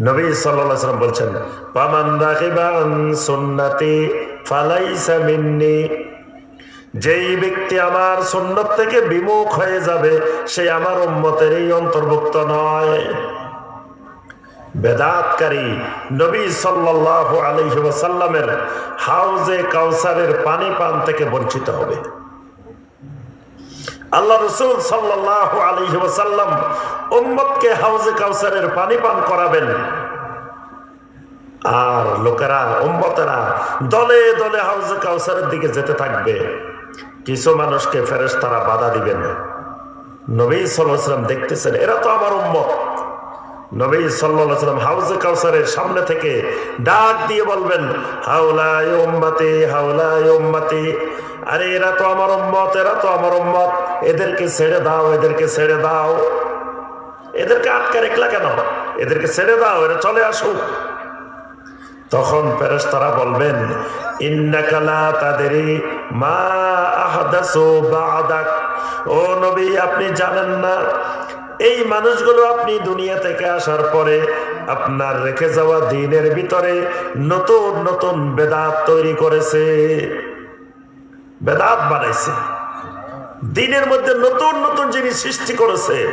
নবী সাল্লাল্লাহু আলাইহি বলছেন সুন্নতি ফালাইসা মিন্নি। যেই ব্যক্তি আমার সুন্নত থেকে বিমুখ হয়ে যাবে, সে আমার উম্মতের এই অন্তর্ভুক্ত নয়। বেদাতকারী নবী সাল্লাল্লাহু আলাইহি হাউজে কাউসারের পানি পান থেকে বঞ্চিত হবে। আল্লাহ রসুল সাল্লাহ আলী ওসাল্লাম হাউজে কাউসারের পানি পান করাবেন। আর লোকেরা, উম্মতেরা দলে দলে হাউজে কাউসারের দিকে যেতে থাকবে। কিছু মানুষকে ফেরেস তারা বাধা দিবেন। নবী সাল্লাহ দেখতেছেন, এরা তো আমার উম্মত। নবী আলাইহি ওয়াসাল্লাম হাউজে কাউসারের সামনে থেকে ডাক দিয়ে বলবেন হাওলাই উম্মতি হাওলাই উম্মতি। আরে এরা তো আমার উম্মত, এরা তো আমার উম্মত। এদেরকে ছেড়ে দাও, এদেরকে ছেড়ে দাও। এদেরকে আটকে রেখলা কেন? এদেরকে ছেড়ে দাও, এরা চলে আসুক। তখন ফেরেশতারা বলবেন ইন্নাকালা তাদেরই মা আহদাসু ও নবী, আপনি জানেন না এই মানুষগুলো আপনি দুনিয়া থেকে আসার পরে আপনার রেখে যাওয়া দিনের ভিতরে নতুন নতুন বেদাত তৈরি করেছে। বেদাত বানাইছে। দিনের মধ্যে নতুন নতুন জিনিস সৃষ্টি করেছে।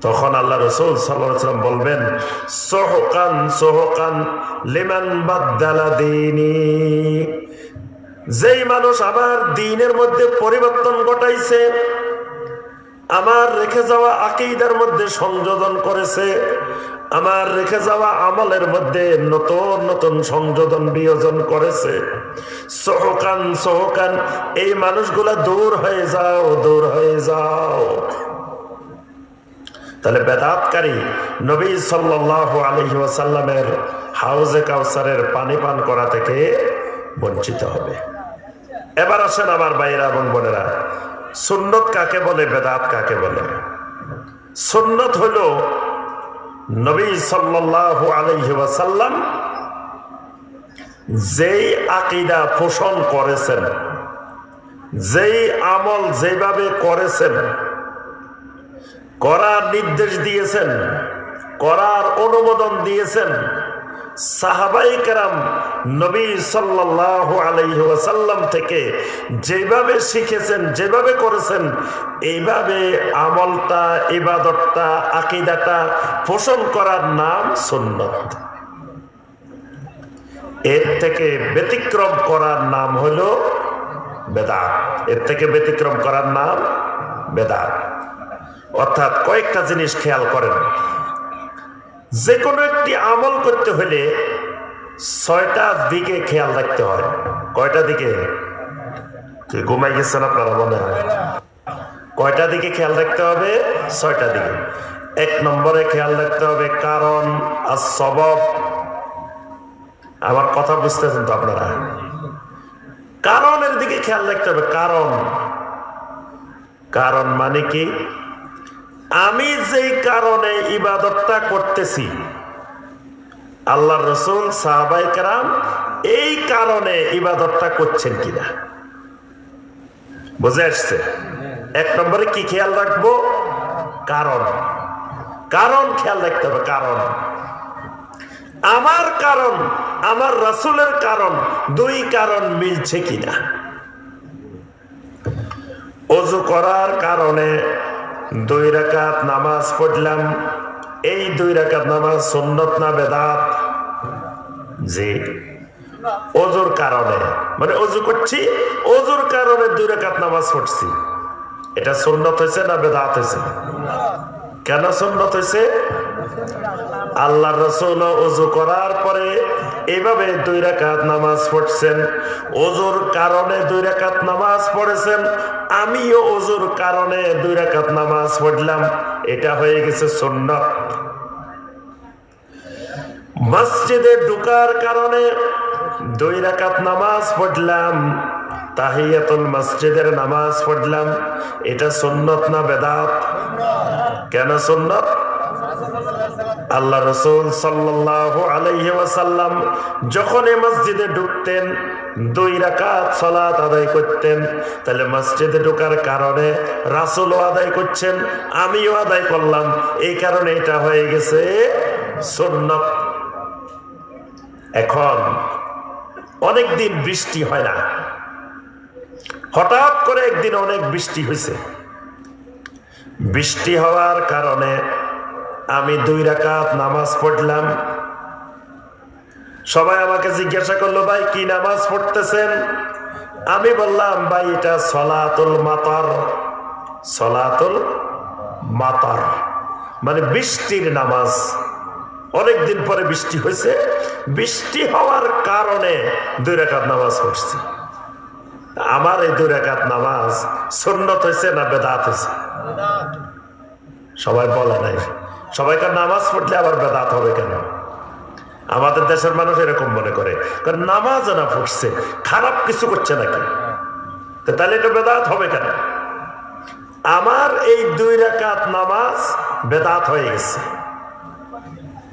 তখন আল্লাহ রসুল সাল্লাম বলবেন, সোহকান সোহকান লিমান বাদ্দালা দিনী। যেই মানুষ আবার দিনের মধ্যে পরিবর্তন ঘটাইছে আমার রেখে যাওয়া আকিদার মধ্যে সংযোজন করেছে, আমার রেখে যাওয়া আমলের মধ্যে নতুন নতুন সংযোজন বিয়োজন করেছে। সহকান সহকান, এই মানুষগুলা দূর হয়ে যাও, দূর হয়ে যাও। তাহলে বেদাতকারী নবী সাল্লাহ আলহি ওয়াসাল্লামের হাউজে কাউসারের পানি পান করা থেকে বঞ্চিত হবে। এবার আসেন আমার বাইরা এবং বোনেরা সুন্নত কাকে বলে, বেদাত কাকে বলে? সুন্নত হইল নবী সাল্লাহ আলহি যেই আকিদা পোষণ করেছেন, যেই আমল যেভাবে করেছেন, করার নির্দেশ দিয়েছেন, করার অনুমোদন দিয়েছেন, সাহাবাই কেরাম নবী সাল্লাহ আলাইসাল্লাম থেকে যেভাবে শিখেছেন, যেভাবে করেছেন, এইভাবে আমলটা, ইবাদতটা, আকিদাটা পোষণ করার নাম সুন্নত। এর থেকে ব্যতিক্রম করার নাম হলো বেদাত। এর থেকে ব্যতিক্রম করার নাম বেদাত। অর্থাৎ কয়েকটা জিনিস খেয়াল করেন। যে কোনো একটি আমল করতে হলে ছয়টা দিকে খেয়াল রাখতে হয়। কয়টা দিকে? ঘুমাই গেছেন আপনারা, মনে হয়? কয়টা দিকে খেয়াল রাখতে হবে? ছয়টা দিকে। এক নম্বরে খেয়াল রাখতে হবে কারণ আর সবব আমার কথা বুঝতেছেন তো আপনারা? কারণের দিকে খেয়াল রাখতে হবে, কারণ। কারণ মানে কি? আমি যেই কারণে ইবাদতটা করতেছি আল্লাহ রসুল সাহাবাই কারাম এই কারণে ইবাদতটা করছেন কিনা? বুঝে আসছে? এক নম্বরে কি খেয়াল রাখব? কারণ। কারণ খেয়াল রাখতে হবে, কারণ। আমার কারণ, আমার রাসুলের কারণ, দুই কারণ মিলছে কিনা? অজু করার কারণে দুই রাকাত নামাজ পড়লাম এই দুই রাকাত নামাজ সুন্নত না বেদাত? জি। অজুর কারণে। মানে অজু করছি অজুর কারণে দুই রাকাত নামাজ পড়ছি। এটা সুন্নত হয়েছে না বেদাত হয়েছে? কেন সুন্নত হয়েছে? আল্লাহ রসুল অজু করার পরে এইভাবে দুই রাকাত নামাজ পড়ছেন। অজুর কারণে দুই রাকাত নামাজ পড়েছেন। আমিও অজুর কারণে দুই রাকাত নামাজ পড়লাম। এটা হয়ে গেছে সুন্নত। মসজিদে ঢুকার কারণে দুই রাকাত নামাজ পড়লাম। তাহিয়াতুল মসজিদের নামাজ পড়লাম। এটা সুন্নত না বেদাত? কেন সুন্নত? আল্লাহ রসুল সাল্লাহ আলাইহি ওয়াসাল্লাম যখন এই মসজিদে ঢুকতেন, দুই রাকাত সলাত আদায় করতেন। তাহলে মসজিদে ঢোকার কারণে রাসুলও আদায় করছেন, আমিও আদায় করলাম। এই কারণে এটা হয়ে গেছে সুন্নত। এখন অনেক দিন বৃষ্টি হয় না। হঠাৎ করে একদিন অনেক বৃষ্টি হয়েছে। বৃষ্টি হওয়ার কারণে আমি দুই রাকাত নামাজ পড়লাম। সবাই আমাকে জিজ্ঞাসা করল, ভাই, কি নামাজ পড়তেছেন? আমি বললাম, ভাই, এটা সলাতুল মাতার। সলাতুল মাতার। মানে বৃষ্টির নামাজ। অনেকদিন পরে বৃষ্টি হয়েছে। বৃষ্টি হওয়ার কারণে দুই রেখাত নামাজ পড়ছি। আমার এই দুই রেখাত নামাজ সুন্নত হয়েছে না বেদাত হয়েছে? সবাই বলে নাই। সবাইকার নামাজ পড়লে আবার বেদাত হবে কেন? আমাদের দেশের মানুষ এরকম মনে করে। কারণ নামাজ না পড়ছে খারাপ কিছু করছে নাকি? তাহলে এটা বেদাত হবে কেন? আমার এই দুই রাকাত নামাজ বেদাত হয়ে গেছে।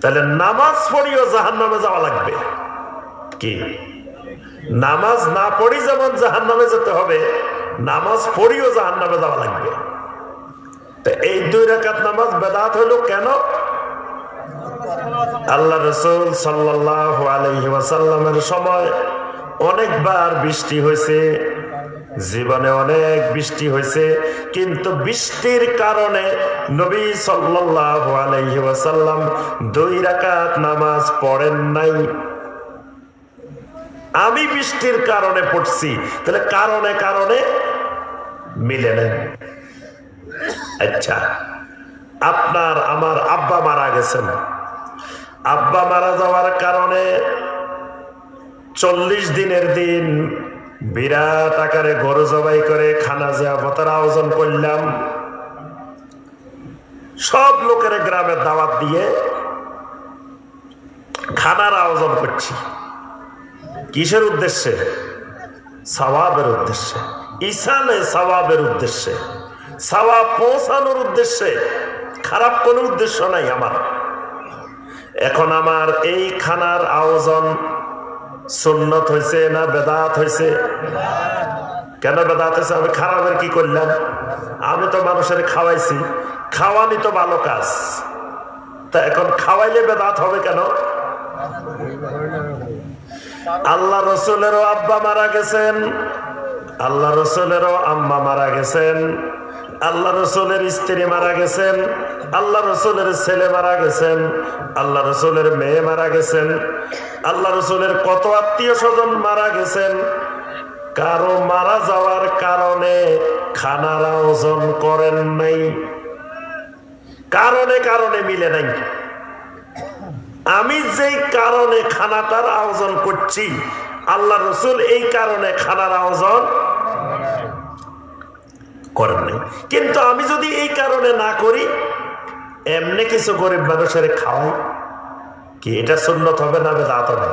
তাহলে নামাজ পড়িও জাহান নামে যাওয়া লাগবে। কি? নামাজ না পড়ি যেমন জাহান নামে যেতে হবে, নামাজ পড়িও জাহান নামে যাওয়া লাগবে। এই দুই রাকাত নামাজ বেদাত হইল কেন? আল্লাহ রসুল সাল্লাহ আলহি ওয়াসাল্লামের সময় অনেকবার বৃষ্টি হয়েছে, জীবনে অনেক বৃষ্টি হয়েছে, কিন্তু বৃষ্টির কারণে নবী সাল্লাহ আলহি ওয়াসাল্লাম দুই রাকাত নামাজ পড়েন নাই। আমি বৃষ্টির কারণে পড়ছি, তাহলে কারণে কারণে মিলে নেন আচ্ছা। আপনার আমার আব্বা মারা গেছেন। আব্বা মারা যাওয়ার কারণে চল্লিশ দিনের দিন বিরাট আকারে গরু জবাই করে খানা জিয়াফতের আয়োজন করলাম। সব লোকের গ্রামের দাওয়াত দিয়ে খানার আয়োজন করছি। কিসের উদ্দেশ্যে? সওয়াবের উদ্দেশ্যে। ইসানে সওয়াবের উদ্দেশ্যে। সওয়াব পৌঁছানোর উদ্দেশ্যে, খারাপ কোনো উদ্দেশ্য নাই আমার। এখন আমার এই খানার আয়োজন সুন্নত হয়েছে না বেদাত হয়েছে কেন বেদাত হয়েছে আমি খারাপের কি করলাম? আমি তো মানুষের খাওয়াইছি, খাওয়ানি তো ভালো কাজ। তা এখন খাওয়াইলে বেদাত হবে কেন? আল্লাহ রসুলেরও আব্বা মারা গেছেন, আল্লাহ রসুলেরও আম্মা মারা গেছেন। আল্লাহ রসুলের স্ত্রী মারা গেছেন, আল্লাহ রসুলের ছেলে মারা গেছেন, আল্লাহ রসুলের মেয়ে মারা গেছেন, আল্লাহ রসুলের কত আত্মীয় স্বজন মারা গেছেন। কারও মারা যাওয়ার কারণে খানার আয়োজন করেন নাই। কারণে কারণে মিলে নাই। আমি যেই কারণে খানাটার আয়োজন করছি, আল্লাহ রসুল এই কারণে খানার আয়োজন করেন নাই। কিন্তু আমি যদি এই কারণে না করি, এমনি কিছু গরিব মানুষের খাওয়াই। কি এটা সুন্নত হবে না বেদাত হবে?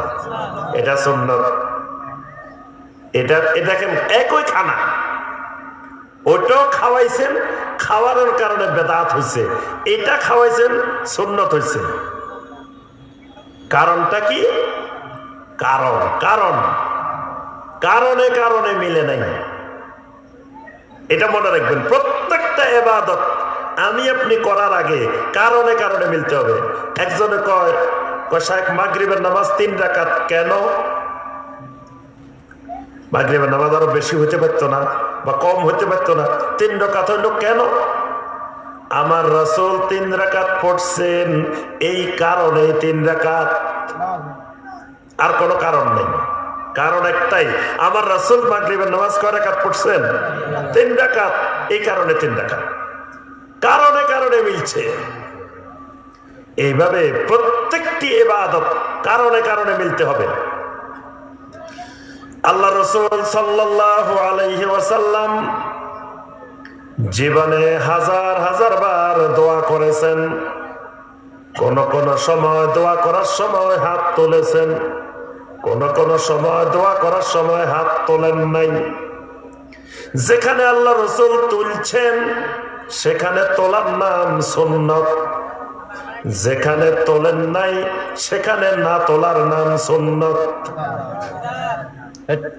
এটা সুন্নত। এটা এটাকে একই খানা। ওটাও খাওয়াইছেন, খাওয়ানোর কারণে বেদাত হয়েছে এটা খাওয়াইছেন, সুন্নত হয়েছে কারণটা কি? কারণ কারণ। কারণে কারণে মিলে নাই। এটা মনে রাখবেন, প্রত্যেকটা এবাদত আমি আপনি করার আগে কারণে কারণে মিলতে হবে। একজনে কয় শাহেখ মাগরিবের নামাজ তিন রাকাত কেন? মাগরিবের নামাজ আরও বেশি হতে পারতো না বা কম হতে পারতো না। তিন রাকাত হইল কেন? আমার রসুল তিন রাকাত পড়ছেন, এই কারণে তিন রাকাত। আর কোনো কারণ নেই। কারণ একটাই, আমার রাসুল মাগরিবের নামাজ কয় রাকাত পড়ছেন? তিন রাকাত। এই কারণে তিন রাকাত। কারণে কারণে মিলছে। এইভাবে প্রত্যেকটি এবাদত কারণে কারণে মিলতে হবে। আল্লাহ রসুল সাল্লাহ আলাইহি ওয়াসাল্লাম জীবনে হাজার হাজার বার দোয়া করেছেন। কোন কোন সময় দোয়া করার সময় হাত তুলেছেন। কোন কোন সময় দোয়া করার সময় হাত তোলেন নাই। যেখানে আল্লাহ রসুল তুলছেন, সেখানে তোলার নাম সুন্নত। যেখানে তোলেন নাই, সেখানে না তোলার নাম সুন্নত।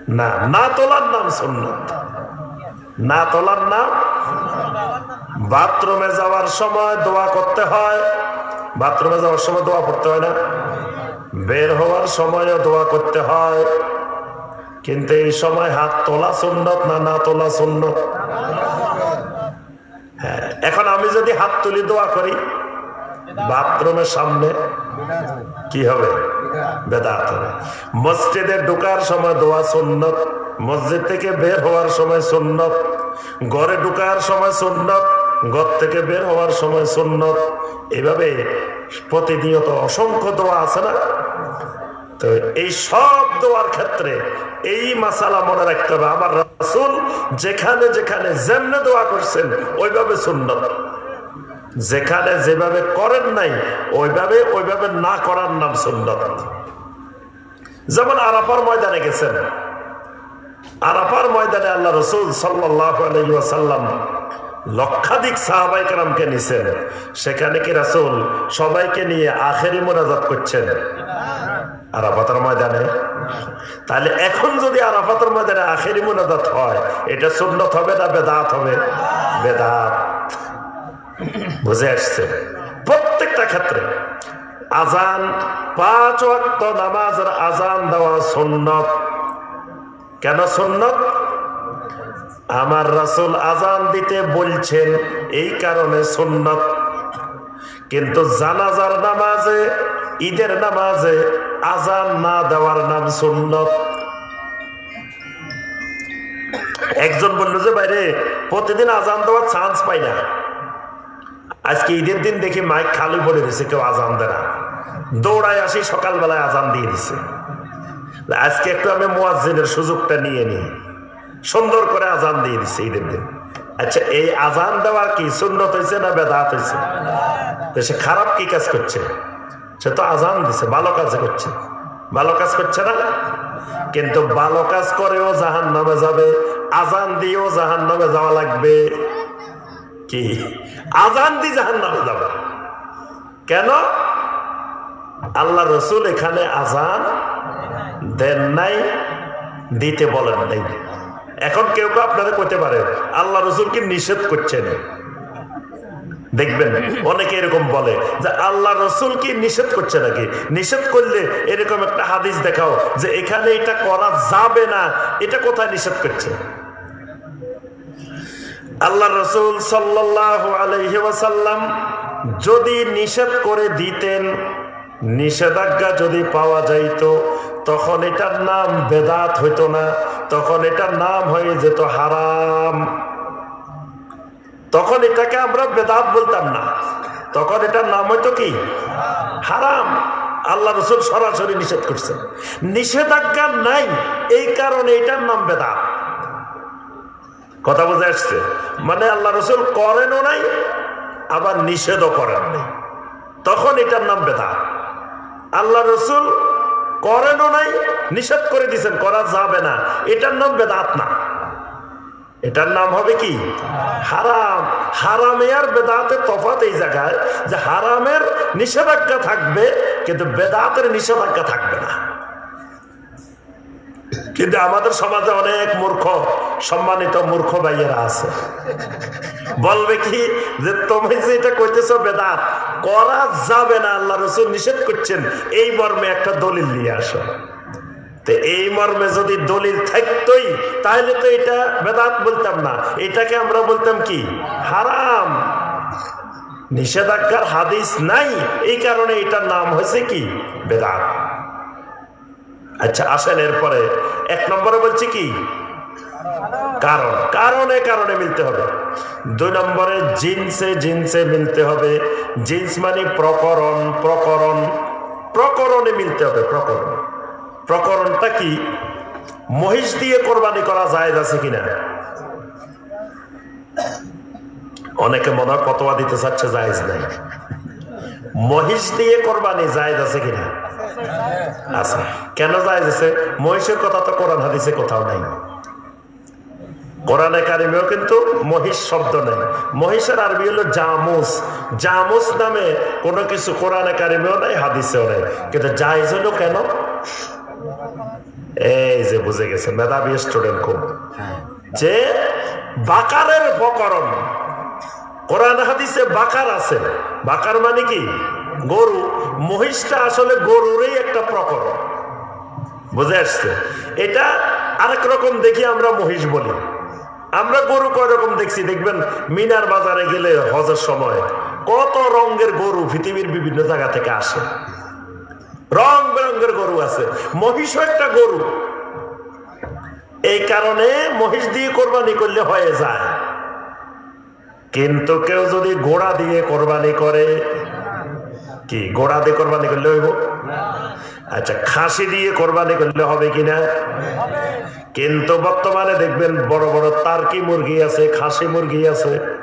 না না তোলার নাম সুন্নত। না তোলার নাম? বাথরুমে যাওয়ার সময় দোয়া করতে হয়। বাথরুমে যাওয়ার সময় দোয়া পড়তে হয় না? বের হওয়ার সময়ও দোয়া করতে হয়। কিন্তু এই সময় হাত তোলা সুন্নত না না তোলা সুন্নত? হ্যাঁ এখন আমি যদি হাত তুলি দোয়া করি, বাথরুমের সামনে কি হবে? বেদাত হবে। মসজিদে ঢুকার সময় দোয়া সুন্নত, মসজিদ থেকে বের হওয়ার সময় সুন্নত, ঘরে ঢুকার সময় সুন্নত, ঘর থেকে বের হওয়ার সময় সুন্নত। এভাবে প্রতিনিয়ত অসংখ্য দোয়া আছে না? তো এই সব দোয়ার ক্ষেত্রে এই মাসালা মনে রাখতে হবে, আমার রাসুল যেখানে যেখানে যেমনে দোয়া করছেন, ওইভাবে সুন্নত। যেখানে যেভাবে করেন নাই, ওইভাবে ওইভাবে না করার নাম সুন্নত। যেমন আরাফার ময়দানে গেছেন। আরাফার ময়দানে আল্লাহ রসুল সাল্লাম লক্ষাধিক সাহাবাই কালামকে নিছেন। সেখানে কি রাসুল সবাইকে নিয়ে আখেরি মোনাজাত করছেন? আরাফাতের ময়দানে? তাহলে এখন যদি আরাফাতের ময়দানে আখেরি মোনাজাত হয়, এটা সুন্নত হবে না বেদাত হবে? বেদাত। বুঝে আসছে? প্রত্যেকটা ক্ষেত্রে আজান, পাঁচ ওয়াক্ত নামাজের আজান দেওয়া সুন্নত। কেন সুন্নত? আমার রাসুল আজান দিতে বলছেন, এই কারণে সুন্নত। কিন্তু জানাজার নামাজে, ঈদের নামাজে আজান না দেওয়ার নাম সুন্নত। একজন বলল যে বাইরে প্রতিদিন আজান দেওয়ার চান্স পাই না। আজকে ঈদের দিন দেখি মাইক খালি পড়ে দিছে কেউ আজান দেয় না। দৌড়ায় আসি, সকালবেলায় আজান দিয়ে দিছে। আজকে একটু আমি মোয়াজিনের সুযোগটা নিয়ে নিই। সুন্দর করে আজান দিয়ে দিছে ঈদের দিন। আচ্ছা এই আজান দেওয়ার কি সুন্নত হয়েছে না বেদাত হয়েছে সে খারাপ কি কাজ করছে? সে তো আজান দিছে, ভালো কাজ করছে। ভালো কাজ করছে না? কিন্তু ভালো কাজ করেও জাহান নামে যাবে, আজান দিয়েও জাহান নামে যাওয়া লাগবে। কি? আজান দি জাহান নামে যাবে। কেন? আল্লাহ রসুল এখানে আজান দেন নাই, দিতে বলেন নাই। এখন কেউ কেউ আপনারা করতে পারে, আল্লাহ রসুল কি নিষেধ করছেন। দেখবেন। অনেকে এরকম বলে যে আল্লাহ রসুল কি নিষেধ করছে নাকি? নিষেধ করলে এরকম একটা হাদিস দেখাও যে এখানে এটা করা যাবে না, এটা কোথায় নিষেধ করছে? আল্লাহ রসুল সাল্লাহ যদি নিষেধ করে দিতেন, নিষেধাজ্ঞা যদি পাওয়া যাইত, তখন এটার নাম বেদাত হইতো না, তখন এটার নাম হয়ে যেত হারাম। তখন এটাকে আমরা বেদাত বলতাম না। তখন এটার নাম হইতো কি? হারাম। আল্লাহ রসুল সরাসরি নিষেধ করছেন। নিষেধাজ্ঞা নাই, এই কারণে এটার নাম বেদাত। কথা বোঝা আসছে? মানে আল্লাহ রসুল করেনও নাই, আবার নিষেধও করেন নাই। তখন এটার নাম বেদা আল্লাহ রসুল করেনও নাই, নিষেধ করে দিছেন করা যাবে না। এটার নাম বেদাত না। এটার নাম হবে কি? হারাম। হারামে আর বেদাতের তফাত এই জায়গায় যে হারামের নিষেধাজ্ঞা থাকবে, কিন্তু বেদাতের নিষেধাজ্ঞা থাকবে না। কিন্তু আমাদের সমাজে অনেক মূর্খ, সম্মানিত মূর্খ ভাইয়েরা আছে। বলবে কি যে, তুমি যে এটা কইতেছ বেদাত, করা যাবে না। আল্লাহ রসুল নিষেধ করছেন, এই মর্মে একটা দলিল নিয়ে আসো। এই মর্মে যদি দলিল থাকতোই, তাহলে তো এটা বেদাত বলতাম না। এটাকে আমরা বলতাম কি? হারাম। নিষেধাজ্ঞার হাদিস নাই, এই কারণে এটার নাম হয়েছে কি? বেদাত। আচ্ছা আসেন এরপরে। এক নম্বরে বলছি কি? কারণ। কারণে কারণে মিলতে হবে। দুই নম্বরে, জিন্সে জিন্সে মিলতে হবে। জিন্স মানে প্রকরণ প্রকরণ। প্রকরণে মিলতে হবে, প্রকরণ। প্রকরণটা কি? মহিষ দিয়ে কোরবানি করা যায় আছে কিনা? অনেকে মনে হয় কতবা দিতে চাচ্ছে, জায়েজ নাই। মহিষ দিয়ে কোরবানি জায়েজ আছে কিনা? আচ্ছা কেন জায়েজ আছে? মহিষের কথা তো কোরআন হাদিসে কোথাও নাই। কোরআনে কারিমেও কিন্তু মহিষ শব্দ নেই। মহিষের আরবি হলো জামুস। জামুস নামে কোনো কিছু কোরআনে কারিমেও নাই, হাদিসেও নেই। কিন্তু জায়েজ হলো কেন? এই যে বুঝে গেছে, মেধাবী স্টুডেন্ট খুব। যে বাকারের প্রকরণ কোরআন, হাদিসে বাকার আছে। বাকার মানে কি? গরু। মহিষটা আসলে গরুরই একটা প্রকরণ। বুঝে আসছে? এটা আরেক রকম দেখি আমরা মহিষ বলি। আমরা গরু কয় রকম দেখছি? দেখবেন মিনার বাজারে গেলে হজের সময় কত রঙের গরু পৃথিবীর বিভিন্ন জায়গা থেকে আসে। রং বেরঙ্গের গরু আছে। মহিষ একটা গরু। এই কারণে মহিষ দিয়ে কোরবানি করলে হয়ে যায়। কিন্তু কেউ যদি ঘোড়া দিয়ে কোরবানি করে, কি ঘোড়া দিয়ে কোরবানি করলে হইব? আচ্ছা খাসি দিয়ে কোরবানি করলে হবে কিনা কিন্তু বর্তমানে দেখবেন বড় বড় তার্কি মুরগি আছে, খাসি মুরগি আছে।